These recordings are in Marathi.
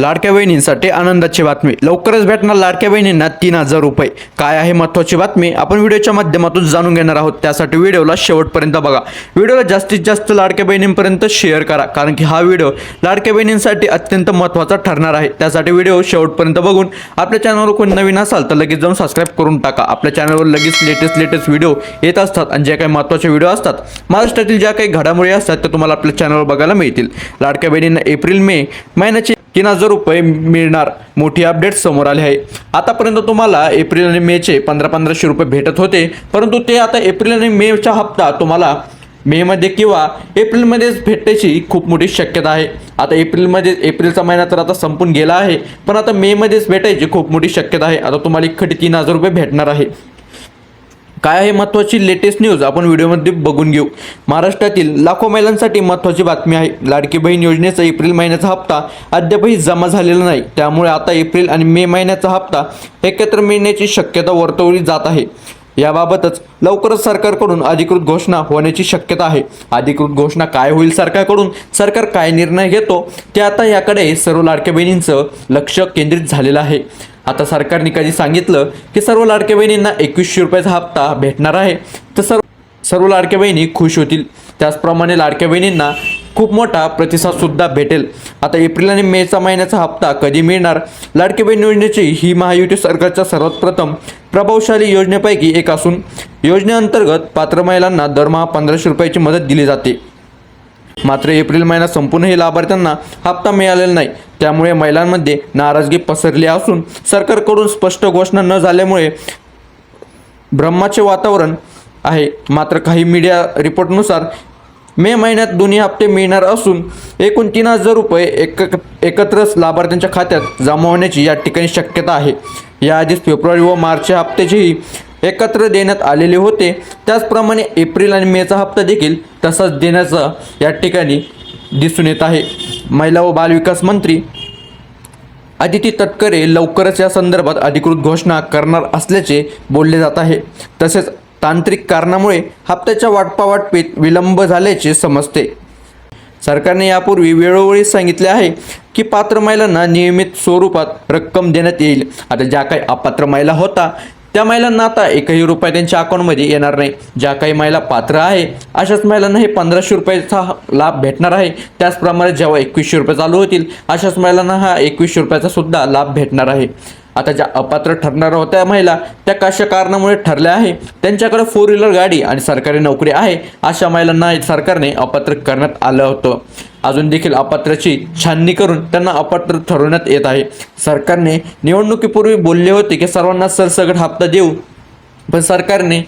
लाडक्या बहिणींसाठी आनंदाची बातमी. लवकरच भेटणार लाडक्या बहिणींना तीन हजार रुपये. काय आहे महत्त्वाची बातमी? आपण व्हिडिओच्या माध्यमातून जाणून घेणार आहोत. त्यासाठी व्हिडिओला शेवटपर्यंत बघा. व्हिडिओला जास्तीत जास्त लाडक्या बहिणींपर्यंत शेअर करा. कारण की हा व्हिडिओ लाडक्या बहिणींसाठी अत्यंत महत्त्वाचा ठरणार आहे. त्यासाठी व्हिडिओ शेवटपर्यंत बघून आपल्या चॅनलवर कोणी नवीन असाल तर लगेच जाऊन सबस्क्राईब करून टाका. आपल्या चॅनलवर लगेच लेटेस्ट लेटेस्ट व्हिडिओ येत असतात आणि जे काही महत्त्वाचे व्हिडिओ असतात महाराष्ट्रातील ज्या काही घडामोडी असतात त्या तुम्हाला आपल्या चॅनलवर बघायला मिळतील. लाडक्या बहिणींना एप्रिल मे महिन्याचे तीन हजार रुपये मिळणार. मोठी अपडेट समोर आली आहे. आतापर्यंत तुम्हाला एप्रिल आणि मेचे पंधरा पंधराशे रुपये भेटत होते. परंतु ते आता एप्रिल आणि मेचा हप्ता तुम्हाला मेमध्ये किंवा एप्रिलमध्येच भेटण्याची खूप मोठी शक्यता आहे. आता एप्रिलमध्ये एप्रिलचा महिना तर आता संपून गेला आहे. पण आता मेमध्येच भेटायची खूप मोठी शक्यता आहे. आता तुम्हाला इकडे तीन हजार रुपये भेटणार आहे. काय आहे महत्त्वाची लेटेस्ट न्यूज आपण व्हिडिओमध्ये बघून घेऊ. महाराष्ट्रातील लाखो महिलांसाठी महत्त्वाची बातमी आहे. लाडकी बहीण योजनेचा एप्रिल महिन्याचा हप्ता अद्यापही जमा झालेला नाही. त्यामुळे आता एप्रिल आणि मे महिन्याचा हप्ता एकत्र मिळण्याची शक्यता वर्तवली जात आहे. याबाबतच लवकरच सरकारकडून अधिकृत घोषणा होण्याची शक्यता आहे. अधिकृत घोषणा काय होईल सरकारकडून? सरकार काय निर्णय घेतो? ते आता याकडे सर्व लाडक्या बहिणींचं लक्ष केंद्रित झालेलं आहे. आता सरकारने कधी सांगितलं की सर्व लाडक्या बहिणींना एकवीसशे रुपयाचा हप्ता भेटणार आहे. तर सर्व सर्व लाडक्या बहिणी खुश होतील. त्याचप्रमाणे लाडक्या बहिणींना खूप मोठा प्रतिसादसुद्धा भेटेल. आता एप्रिल आणि मेचा महिन्याचा हप्ता कधी मिळणार? लाडकी बहीण योजनेची ही महायुती सरकारच्या सर्वात प्रथम प्रभावशाली योजनेपैकी एक असून योजनेअंतर्गत पात्र महिलांना दरमहा पंधराशे रुपयाची मदत दिली जाते. मात्र एप्रिल महिना संपूर्णही लाभार्थ्यांना हप्ता मिळालेला नाही. त्यामुळे महिलांमध्ये नाराजगी पसरली असून सरकारकडून स्पष्ट घोषणा न झाल्यामुळे ब्रह्माचे वातावरण आहे. मात्र काही मीडिया रिपोर्टनुसार मे महिन्यात दोन्ही हप्ते मिळणार असून एकूण तीन हजार रुपये एक एकत्रच लाभार्थ्यांच्या खात्यात जमा होण्याची या ठिकाणी शक्यता आहे. याआधीच फेब्रुवारी व मार्चच्या हप्त्याचीही एकत्र देण्यात आलेले होते. त्याचप्रमाणे एप्रिल आणि मेचा हप्ता देखील तसाच देण्याचा या ठिकाणी दिसून येत आहे. महिला व बालविकास मंत्री अदिती तटकरे लवकरच या संदर्भात अधिकृत घोषणा करणार असल्याचे बोलले जात आहे. तसेच तांत्रिक कारणामुळे हप्त्याच्या वाटपावाटपीत विलंब झाल्याचे समजते. सरकारने यापूर्वी वेळोवेळी सांगितले आहे की पात्र महिलांना नियमित स्वरूपात रक्कम देण्यात येईल. आता ज्या काही अपात्र महिला होता त्या महिलांना आता एकही रुपये त्यांच्या अकाउंटमध्ये येणार नाही. ज्या काही महिला पात्र आहे अशाच महिलांना हे पंधराशे रुपयाचा लाभ भेटणार आहे. त्याचप्रमाणे जेव्हा एकवीसशे रुपये चालू होतील अशाच महिलांना हा एकवीसशे रुपयाचा सुद्धा लाभ भेटणार आहे. आता ज्या अपात्र ठरणाऱ्या होत्या महिला त्या कशा कारणामुळे ठरल्या आहे? त्यांच्याकडे फोर व्हीलर गाडी आणि सरकारी नोकरी आहे अशा महिलांना सरकारने अपात्र करण्यात आलं होतं. अजून देखील अपात्राची छाननी करून त्यांना अपात्र ठरवण्यात येत आहे. सरकारने निवडणुकीपूर्वी बोलले होते की सर्वांना सरसगट हप्ता देऊ पण सरकारने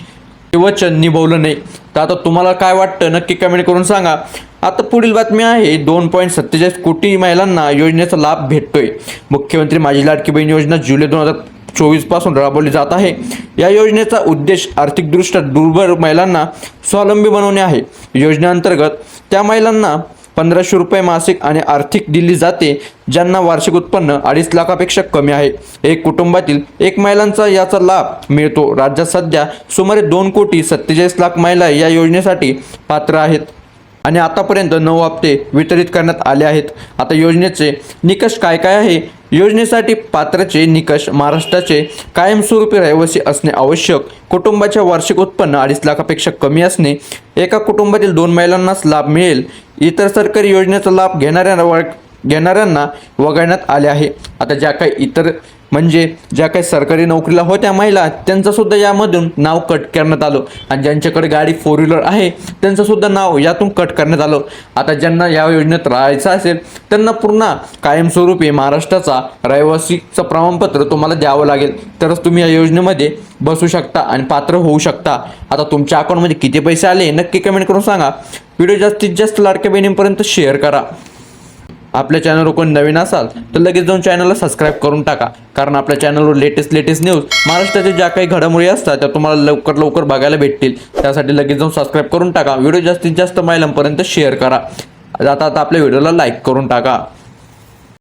ते वचन निभवलं नाही. तर आता तुम्हाला काय वाटतं? नक्की कमेंट करून सांगा. आता पुढील बातमी आहे दोन पॉईंट सत्तेचाळीस कोटी महिलांना योजनेचा लाभ भेटतोय. मुख्यमंत्री माझी लाडकी बहीण योजना जुलै दोन हजार चोवीसपासून राबवली जात आहे. या योजनेचा उद्देश आर्थिकदृष्ट्या दुर्बल महिलांना स्वावलंबी बनवणे आहे. योजनेअंतर्गत त्या महिलांना पंधराशे रुपये मासिक आणि आर्थिक दिली जाते ज्यांना वार्षिक उत्पन्न अडीच लाखापेक्षा कमी आहे. एक कुटुंबातील एक महिलांचा याचा लाभ मिळतो. राज्यात सध्या सुमारे दोन कोटी सत्तेचाळीस लाख महिला या योजनेसाठी पात्र आहेत आणि आतापर्यंत नऊ हप्ते वितरित करण्यात आले आहेत. आता योजनेचे निकष काय काय आहे? योजनेसाठी पात्रचे निकष महाराष्ट्राचे कायमस्वरूपी रहिवासी असणे आवश्यक. कुटुंबाचे वार्षिक उत्पन्न अडीच लाखापेक्षा कमी असणे. एका कुटुंबातील दोन महिलांनाच लाभ मिळेल. इतर सरकारी योजनेचा लाभ घेणाऱ्या घेणाऱ्यांना वगळण्यात आले आहे. आता ज्या काही इतर म्हणजे ज्या काही सरकारी नोकरीला होत्या महिला त्यांचंसुद्धा यामधून नाव कट करण्यात आलं. आणि ज्यांच्याकडे गाडी फोर व्हीलर आहे त्यांचंसुद्धा नाव यातून कट करण्यात आलं. आता ज्यांना या योजनेत राहायचं असेल त्यांना पुन्हा कायमस्वरूपी महाराष्ट्राचा रहिवासीचं प्रमाणपत्र तुम्हाला द्यावं लागेल. तरच तुम्ही या योजनेमध्ये बसू शकता आणि पात्र होऊ शकता. आता तुमच्या अकाउंटमध्ये किती पैसे आले नक्की कमेंट करून सांगा. व्हिडिओ जास्तीत जास्त लाडक्या बहिणींपर्यंत शेअर करा. आपल्या चॅनलवर कोण नवीन असाल तर लगेच जाऊन चॅनलला सबस्क्राईब करून टाका. कारण आपल्या चॅनलवर लेटेस्ट लेटेस्ट न्यूज महाराष्ट्राच्या ज्या काही घडामोडी असतात त्या तुम्हाला लवकर लवकर बघायला भेटतील. त्यासाठी लगेच जाऊन सबस्क्राईब करून टाका. व्हिडिओ जास्तीत जास्त महिलांपर्यंत शेअर करा. आता आता आपल्या व्हिडिओला लाईक करून टाका.